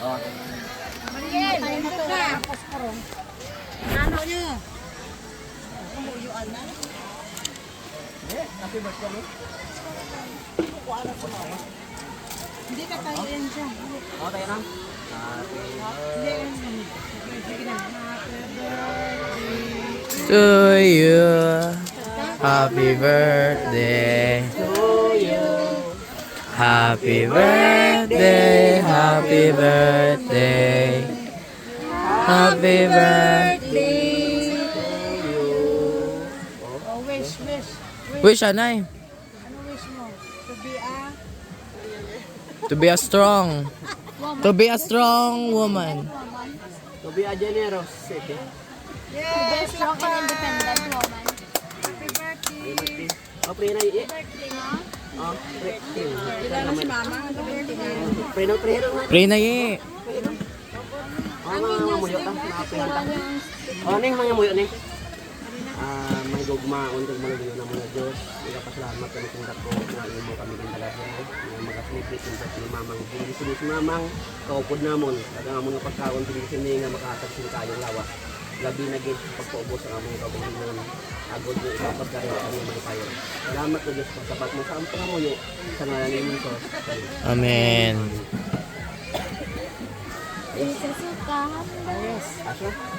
Oh. Maningin, tayo na to. Tapos karong. Ano nyo? Na. Eh, happy birthday mo. Hindi ka tayo yan dyan. Oh, tayo na. Na. To you. Happy birthday. Happy birthday. Happy birthday. Happy birthday. Oh, wish, wish. Wish anay. Ano wish mo? To be a... To be a strong. To be a strong woman. To be a generous city. Yes, strong and independent woman. Happy birthday. Pre na eh. Birthday? Oh, pre. Kilala si mama. Happy birthday na. Pre pre na ye. Oh, mga muyo ta. Oh, ning mga muyo ning. Ah, may gugma untog maluluyo na mga Diyos. Ika pasalamat kami kung dako na imo kami kang dalaga. Nga magaslipit kung sa si mamang hindi si mamang kaupod namon. Daga nga mga pagkaon dili sini nga makatag sin kayong lawas. Labi na gid pagpaubos ang among kabuhinon. Agod mo ipapad ka rin ang mga payo. Salamat ko Diyos pagsapat mo sa among pangamuyo sa ngalan ni Jesus. Amen. Yes. Aso?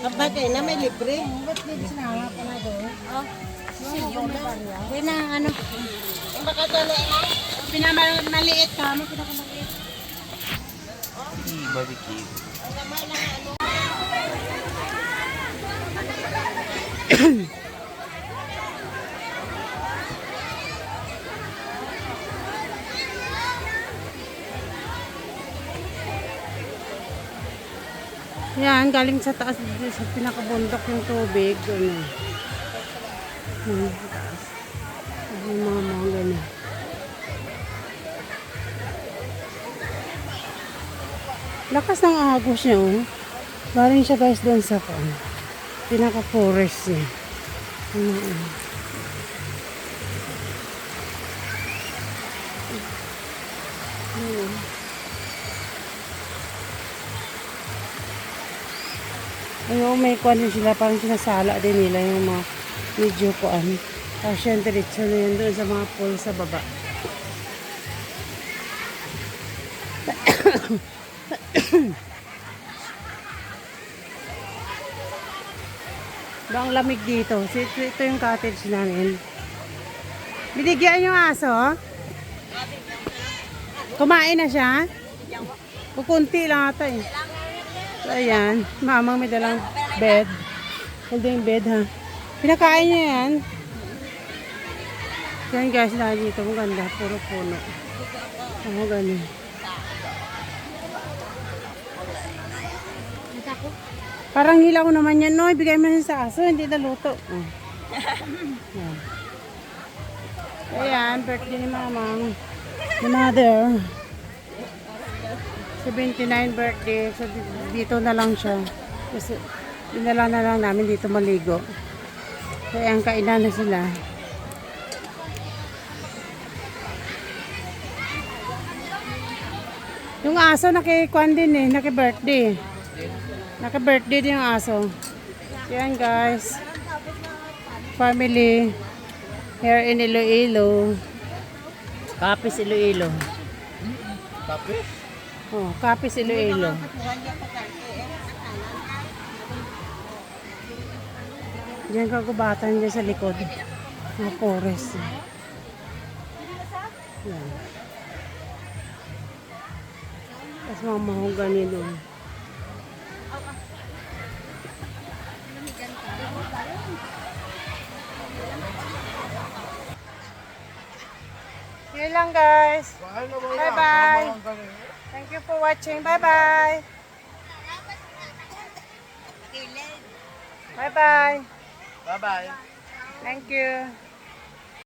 Kapag kayo na may libre. Ba't di sinama pa na doon? Oh, Siyo na. Kaya na ano. Yung baka tala na. Pinamaliit ka mo. Pinakamaliit. Barbecue. Yan, galing sa taas sa pinakabundok yung tubig. Ano. Yan, taas. Yung mga mga ganyan. Lakas ng agos niya, oh. Galing siya guys doon sa kan. Pinaka-forest niya. Ano, ano. Ayun. Ayun, may kuwan din sila, parang sinasala din nila yung mga medyo kuwan. Tapos yan, diretso na yun doon sa mga pool sa baba. Ba ang lamig dito. Ito, ito yung cottage namin. Binigyan yung aso? Kumain na siya? Kukunti lang ata eh. Ayan. Mamang may dalang bed. Holding bed ha. Pinakain niya yan. Yan guys, dahil dito. Ang ganda. Puro puno. Ang ganun. Parang hilaw naman yan, no? Ibigay mo sa aso, hindi na luto. Oh. Yan. Ayan, birthday ni mamang. Ni mother. 79 birthday. So, di- dito na lang siya. Kasi, dinala na lang namin dito maligo. Kaya ang kainan na sila. Yung aso nakikwan din eh, naki-birthday. Naka-birthday din yung aso. Yan guys. Family. Here in Iloilo. Kapis Iloilo. Tapos? Oh, Kapis Iloilo. Diyan kagubatan dyan sa likod. Mga forest. Yan. Tapos mga mahogany doon. Yun lang guys. Bye bye. Thank you for watching. Bye bye. Bye-bye. Bye-bye. Thank you.